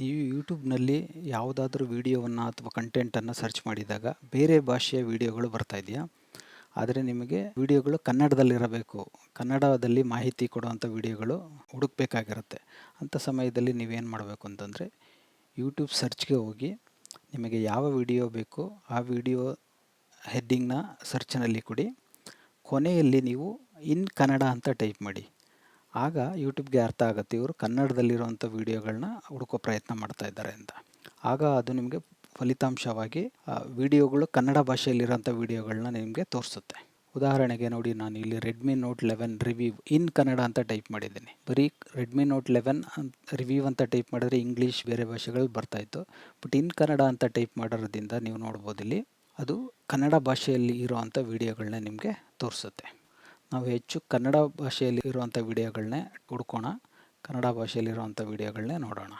ನೀವು ಯೂಟ್ಯೂಬ್ನಲ್ಲಿ ಯಾವುದಾದ್ರೂ ವೀಡಿಯೋವನ್ನು ಅಥವಾ ಕಂಟೆಂಟನ್ನು ಸರ್ಚ್ ಮಾಡಿದಾಗ ಬೇರೆ ಭಾಷೆಯ ವೀಡಿಯೋಗಳು ಬರ್ತಾ ಇದೆಯಾ? ಆದರೆ ನಿಮಗೆ ವೀಡಿಯೋಗಳು ಕನ್ನಡದಲ್ಲಿರಬೇಕು. ಕನ್ನಡದಲ್ಲಿ ಮಾಹಿತಿ ಕೊಡುವಂಥ ವೀಡಿಯೋಗಳು ಹುಡುಕಬೇಕಾಗಿರುತ್ತೆ. ಅಂಥ ಸಮಯದಲ್ಲಿ ನೀವೇನು ಮಾಡಬೇಕು ಅಂತಂದರೆ ಯೂಟ್ಯೂಬ್ ಸರ್ಚ್ಗೆ ಹೋಗಿ ನಿಮಗೆ ಯಾವ ವಿಡಿಯೋ ಬೇಕೋ ಆ ವಿಡಿಯೋ ಹೆಡ್ಡಿಂಗ್ನ ಸರ್ಚ್ನಲ್ಲಿ ಕೊಡಿ. ಕೊನೆಯಲ್ಲಿ ನೀವು ಇನ್ ಕನ್ನಡ ಅಂತ ಟೈಪ್ ಮಾಡಿ. ಆಗ ಯೂಟ್ಯೂಬ್ಗೆ ಅರ್ಥ ಆಗುತ್ತೆ. ಇವರು ಕನ್ನಡದಲ್ಲಿರುವಂಥ ವೀಡಿಯೋಗಳನ್ನ ಹುಡುಕೋ ಪ್ರಯತ್ನ ಮಾಡ್ತಾ ಇದ್ದಾರೆ ಅಂತ. ಆಗ ಅದು ನಿಮಗೆ ಫಲಿತಾಂಶವಾಗಿ ವಿಡಿಯೋಗಳು ಕನ್ನಡ ಭಾಷೆಯಲ್ಲಿರೋಂಥ ವೀಡಿಯೋಗಳನ್ನ ನಿಮಗೆ ತೋರಿಸುತ್ತೆ. ಉದಾಹರಣೆಗೆ ನೋಡಿ, ನಾನು ಇಲ್ಲಿ Redmi note eleven review in Kannada ಅಂತ ಟೈಪ್ ಮಾಡಿದ್ದೀನಿ. ಬರೀ ರೆಡ್ಮಿ ನೋಟ್ ಲೆವೆನ್ ಅಂತ ರಿವ್ಯೂ ಅಂತ ಟೈಪ್ ಮಾಡಿದ್ರೆ ಇಂಗ್ಲೀಷ್ ಬೇರೆ ಭಾಷೆಗಳಲ್ಲಿ ಬರ್ತಾಯಿತ್ತು ಬಟ್ ಇನ್ ಕನ್ನಡ ಅಂತ ಟೈಪ್ ಮಾಡೋದ್ರಿಂದ ನೀವು ನೋಡ್ಬೋದು ಇಲ್ಲಿ, ಅದು ಕನ್ನಡ ಭಾಷೆಯಲ್ಲಿ ಇರೋ ಅಂಥ ವೀಡಿಯೋಗಳನ್ನ ನಿಮಗೆ ತೋರಿಸುತ್ತೆ. ನಾವು ಹೆಚ್ಚು ಕನ್ನಡ ಭಾಷೆಯಲ್ಲಿ ಇರುವಂಥ ವೀಡಿಯೋಗಳನ್ನೇ ಹುಡ್ಕೋಣ. ಕನ್ನಡ ಭಾಷೆಯಲ್ಲಿರುವಂಥ ವೀಡಿಯೋಗಳನ್ನೇ ನೋಡೋಣ.